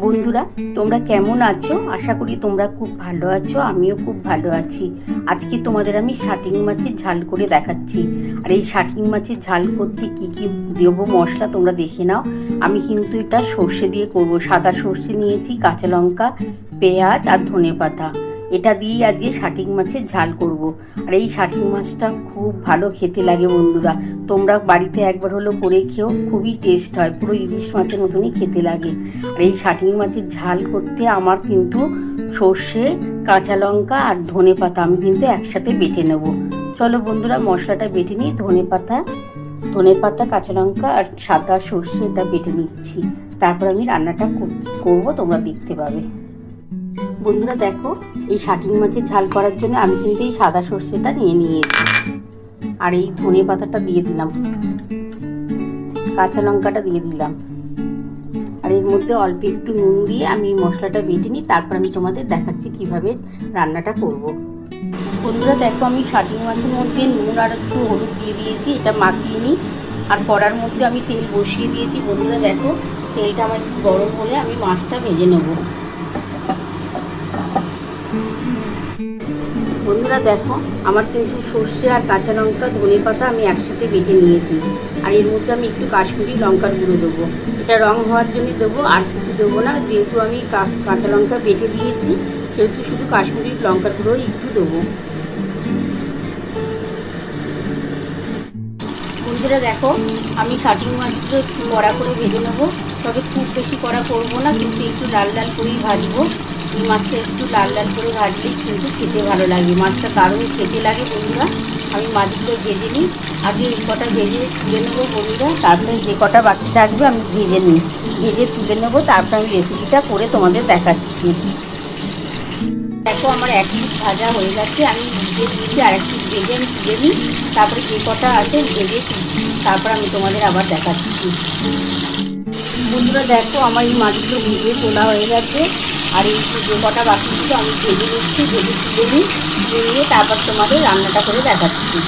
বন্ধুরা, তোমরা কেমন আছো? আশা করি তোমরা খুব ভালো আছো, আমিও খুব ভালো আছি। আজকে তোমাদের আমি শাটিং মাছের ঝাল করে দেখাচ্ছি। আর এই শাটিং মাছের ঝাল করতে কি কি দেবো মশলা তোমরা দেখে নাও। আমি কিন্তু এটা সর্ষে দিয়ে করব। সাদা সর্ষে নিয়েছি, কাঁচা লঙ্কা, পেঁয়াজ আর ধনে পাতা এটা দিয়েই আজকে শাটিং মাছের ঝাল করব। আর এই শাটিং মাছটা খুব ভালো খেতে লাগে বন্ধুরা। তোমরা বাড়িতে একবার হলো করে খেও, খুবই টেস্ট হয়, পুরো ইলিশ মাছের মতনই খেতে লাগে। আর এই শাটিং মাছের ঝাল করতে আমার কিন্তু সর্ষে, কাঁচা লঙ্কা আর ধনে পাতা আমি কিন্তু একসাথে বেটে নেব। চলো বন্ধুরা, মশলাটা বেটে নিই ধনে পাতা ধনে পাতা, কাঁচা লঙ্কা আর সাদা সর্ষে এটা বেটে নিচ্ছি। তারপর আমি রান্নাটা কর- করব, তোমরা দেখতে পাবে। বন্ধুরা দেখো, এই শাটিং মাছের ঝাল করার জন্য আমি কিন্তু এই সাদা সর্ষেটা নিয়ে নিয়েছি। আর এই ধনে পাতাটা দিয়ে দিলাম। কাঁচা লঙ্কাটা দিয়ে দিলাম। আর এর মধ্যে অল্প একটু নুন দিয়ে আমি মশলাটা বেটে নিই, তারপর আমি তোমাদের দেখাচ্ছি কীভাবে রান্নাটা করব। বন্ধুরা দেখো, আমি শাটিং মাছের মধ্যে নুন আর একটু হলুদ দিয়ে দিয়েছি, এটা মাখিয়ে নিই। আর কড়ার মধ্যে আমি তেল বসিয়ে দিয়েছি। বন্ধুরা দেখো, তেলটা আমার গরম হলে আমি মাছটা ভেজে নেব। বন্ধুরা দেখো, আমার কিন্তু সর্ষে আর কাঁচা লঙ্কা, ধনে পাতা আমি একসাথে বেটে নিয়েছি। আর এর মধ্যে আমি একটু কাশ্মীরি লঙ্কার গুঁড়ো দেবো। এটা রং হওয়ার জন্য দেবো, আর কিছু দেবো না। যেহেতু আমি কাঁচা লঙ্কা বেটে দিয়েছি, সেহেতু শুধু কাশ্মীরি লঙ্কার গুঁড়ো একটু দেবো। বন্ধুরা দেখো, আমি কাটিং মাছটা একটু কড়া করে ভেজে নেব। তবে খুব বেশি কড়া করব না, কিন্তু একটু লাল লাল করেই ভাজবো। মাছটা একটু লাল লাল করে ভাজলেই কিন্তু খেতে ভালো লাগে মাছটা দারুণ খেতে লাগে বন্ধুরা। আমি মাছগুলো ভেজে নিই। আগে এই কটা ভেজে তুলে নেব বন্ধুরা। তারপরে যে কটা বাকি থাকবে আমি ভেজে নিই। ভেজে তুলে নেব, তারপর আমি রেসিপিটা করে তোমাদের দেখাচ্ছি। দেখো আমার এক পিস ভাজা হয়ে গেছে। আমি ভেজে দিয়েছি, আর এক পিস ভেজে আমি তুলে নিই। তারপরে যে কটা আছে ভেজে তারপর আমি তোমাদের আবার দেখাচ্ছি। বন্ধুরা দেখো, আমার এই মাছগুলো ভেজে তোলা হয়ে গেছে। আর এই যে কটা বাকি ছিল, আমি ভেজে নিচ্ছি, ভেজে তুলে নিই, নিয়ে তারপর তোমাদের রান্নাটা করে দেখাচ্ছি।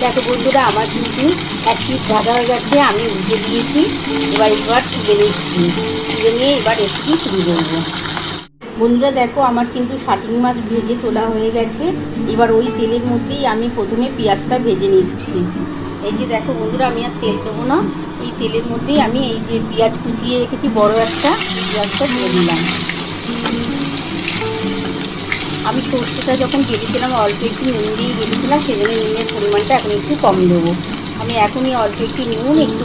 দেখো বন্ধুরা, আমার কিন্তু এক পিস ভাজা হয়ে গেছে, আমি উঠে দিয়েছি, এবার এবার তুলে নিচ্ছি। তুলে নিয়ে এবার রেসিপি শুরু করব বন্ধুরা দেখো, আমার কিন্তু শাটিং মাছ ভেজে তোলা হয়ে গেছে। এবার ওই তেলের মধ্যেই আমি প্রথমে পেঁয়াজটা ভেজে নিচ্ছি। এই যে দেখো বন্ধুরা, আমি আর তেল দেবো না। এই তেলের মধ্যেই আমি এই যে পেঁয়াজ কুচিয়ে রেখেছি, বড় একটা পেঁয়াজটা দিয়ে দিলাম। আমি সর্ষেটা যখন বেরিয়েছিলাম অল্প একটু নুন দিয়ে বেরিয়েছিলাম সেজন্য নুনের পরিমাণটা এখন একটু কম দেবো। আমি এখনই অল্প একটু নুন, একটু